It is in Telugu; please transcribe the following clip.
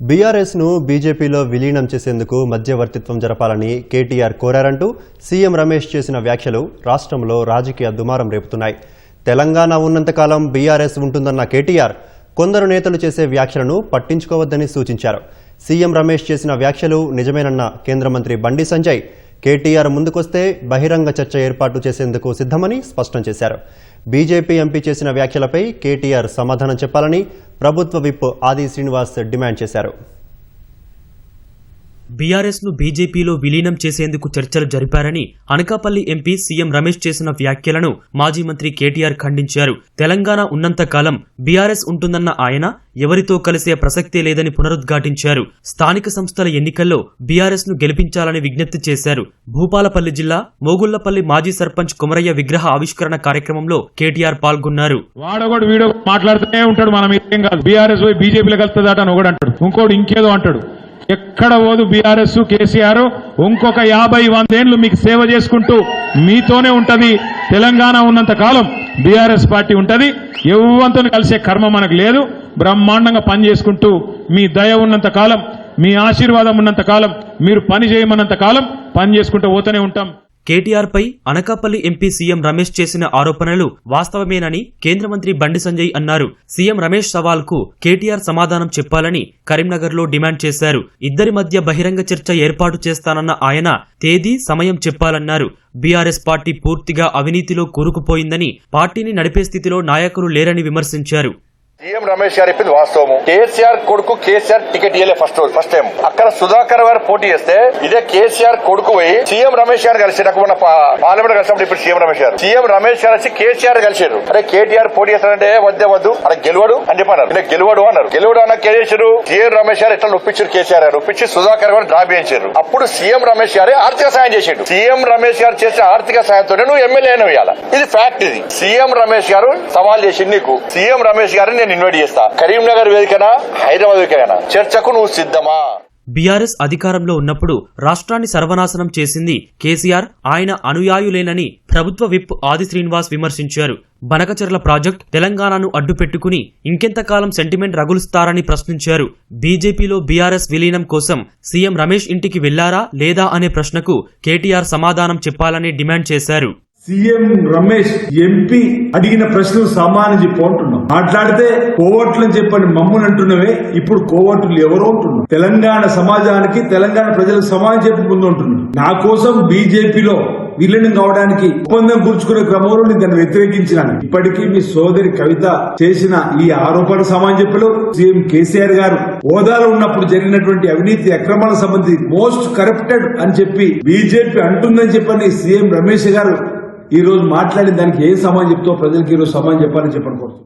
బీఆర్ఎస్ను బీజేపీలో విలీనం చేసేందుకు మధ్యవర్తిత్వం జరపాలని కేటీఆర్ కోరారంటూ సీఎం రమేష్ చేసిన వ్యాఖ్యలు రాష్ట్రంలో రాజకీయ దుమారం రేపుతున్నాయి. తెలంగాణ ఉన్నంతకాలం బీఆర్ఎస్ ఉంటుందన్న కేటీఆర్ కొందరు నేతలు చేసే వ్యాఖ్యలను పట్టించుకోవద్దని సూచించారు. సీఎం రమేష్ చేసిన వ్యాఖ్యలు నిజమేనన్న కేంద్ర మంత్రి బండి సంజయ్ కేటీఆర్ ముందుకొస్తే బహిరంగ చర్చ ఏర్పాటు చేసేందుకు సిద్ధమని స్పష్టం చేశారు. బీజేపీ ఎంపీ చేసిన వ్యాఖ్యలపై కేటీఆర్ సమాధానం చెప్పాలని ప్రభుత్వ విప్ ఆది శ్రీనివాస్ డిమాండ్ చేశారు. బీఆర్ఎస్ను బీజేపీలో విలీనం చేసేందుకు చర్చలు జరిపారని Anakapalli M P C M Ramesh చేసిన వ్యాఖ్యలను మాజీ మంత్రి కేటీఆర్ ఖండించారు. తెలంగాణ ఉన్నంతకాలం బీఆర్ఎస్ ఉంటుందన్న ఆయన ఎవరితో కలిసే ప్రసక్తే లేదని పునరుద్ఘాటించారు. స్థానిక సంస్థల ఎన్నికల్లో బీఆర్ఎస్ను గెలిపించాలని విజ్ఞప్తి చేశారు. భూపాలపల్లి జిల్లా మోగుళ్ళపల్లి మాజీ సర్పంచ్ కుమరయ్య విగ్రహ ఆవిష్కరణ కార్యక్రమంలో కేటీఆర్ పాల్గొన్నారు. వాడొకడు వీడో మాట్లాడుతూనే ఉంటాడు మనం ఏం కాదు. బీఆర్ఎస్ బీజేపీలో కలుతుందట అని ఒకడు అంటాడు. ఇంకోటి ఇంకేదో అంటాడు. ఎక్కడ పోదు బీఆర్ఎస్ కేసీఆర్? ఇంకొక యాభై వందేళ్ళు మీకు సేవ చేసుకుంటూ మీతోనే ఉంటది. తెలంగాణ ఉన్నంత కాలం బీఆర్ఎస్ పార్టీ ఉంటది. ఎవ్వంతో కలిసే కర్మ మనకు లేదు. బ్రహ్మాండంగా పని చేసుకుంటూ మీ దయ ఉన్నంత కాలం మీ ఆశీర్వాదం ఉన్నంత కాలం మీరు పని చేయమన్నంత కాలం పని చేసుకుంటూ పోతూనే ఉంటాం. కేటీఆర్ పై అనకాపల్లి ఎంపీ సీఎం రమేష్ చేసిన ఆరోపణలు వాస్తవమేనని కేంద్ర మంత్రి బండి సంజయ్ అన్నారు. సీఎం రమేష్ సవాల్కు కేటీఆర్ సమాధానం చెప్పాలని కరీంనగర్లో డిమాండ్ చేశారు. ఇద్దరి మధ్య బహిరంగ చర్చ ఏర్పాటు చేస్తానన్న ఆయన తేదీ సమయం చెప్పాలన్నారు. బీఆర్ఎస్ పార్టీ పూర్తిగా అవినీతిలో కూరుకుపోయిందని పార్టీని నడిపే స్థితిలో నాయకులు లేరని విమర్శించారు. సీఎం రమేష్ గారు చెప్పింది వాస్తవము. కేసీఆర్ కొడుకు కేసీఆర్ టికెట్ ఇయ్యలే ఫస్ట్ రోజు ఫస్ట్ టైం అక్కడ సుధాకర్ గారు పోటీ చేస్తే ఇదే కేసీఆర్ కొడుకు పోయి సీఎం రమేష్ గారు కలిసి నాకు పార్లమెంట్ కలిసినప్పుడు ఇప్పుడు సీఎం రమేష్ గారు. సీఎం రమేష్ గారు వచ్చి కేసీఆర్ కలిసారు అరే కేటీఆర్ పోటీ చేస్తారంటే వద్దే వద్దు. అక్కడ గెలవడు అని చెప్పన్నారు. గెలువడు గెలవడు అన్నారు. గెలవడు అన్న కేసీఆర్ సీఎం రమేష్ గారు ఎట్లా ఒప్పించారు కేసీఆర్ గారు? ఒప్పించి సుధాకర్ గారు డ్రాప్ చేయించారు అప్పుడు సీఎం రమేష్ గారే ఆర్థిక సాయం చేసిండు. సీఎం రమేష్ గారు చేసిన ఆర్థిక సాయంతో నువ్వు ఎమ్మెల్యే అయిన ఇది ఫ్యాక్ట్ ఇది. సీఎం రమేష్ గారు సవాల్ చేసింది నీకు. సీఎం రమేష్ గారిని నేను ఇన్వైట్ చేస్తా. కరీంనగర్ వేదికనా? హైదరాబాద్ వేదికనా చర్చకు నువ్వు సిద్ధమా? బీఆర్ఎస్ అధికారంలో ఉన్నప్పుడు రాష్ట్రాన్ని సర్వనాశనం చేసింది కేసీఆర్ ఆయన అనుయాయులేనని ప్రభుత్వ విప్ ఆది శ్రీనివాస్ విమర్శించారు. బనకచెర్ల ప్రాజెక్ట్ తెలంగాణను అడ్డుపెట్టుకుని ఇంకెంతకాలం సెంటిమెంట్ రగులుస్తారని ప్రశ్నించారు. బీజేపీలో బీఆర్ఎస్ విలీనం కోసం సీఎం రమేష్ ఇంటికి వెళ్ళారా లేదా అనే ప్రశ్నకు కేటీఆర్ సమాధానం చెప్పాలని డిమాండ్ చేశారు. సీఎం రమేష్ ఎంపీ అడిగిన ప్రశ్నలు సమానం చెప్పు అంటున్నాం. మాట్లాడితే కోవట్లు చెప్పని మమ్మల్ని అంటున్నవే ఇప్పుడు కోవట్లు ఎవరు అంటున్నాం తెలంగాణ సమాజానికి తెలంగాణ ప్రజలకు సమాజం చెప్పి ముందు అంటున్నాం. నా కోసం బీజేపీలో విలీనం కావడానికి ఒప్పందం కూర్చుకునే క్రమంలో నేను దాన్ని వ్యతిరేకించినాను. ఇప్పటికీ మీ సోదరి కవిత చేసిన ఈ ఆరోపణ సమాన్ చెప్పలు సీఎం కేసీఆర్ గారు హోదాలో ఉన్నప్పుడు జరిగినటువంటి అవినీతి అక్రమాల సంబంధించి మోస్ట్ కరప్టెడ్ అని చెప్పి బీజేపీ అంటుందని చెప్పని సీఎం రమేష్ గారు ఈ రోజు మాట్లాడిన దానికి ఏ సమాజం చెప్తావు? ప్రజలకు ఈ రోజు సమాజం చెప్పాలని చెప్పనుకోవచ్చు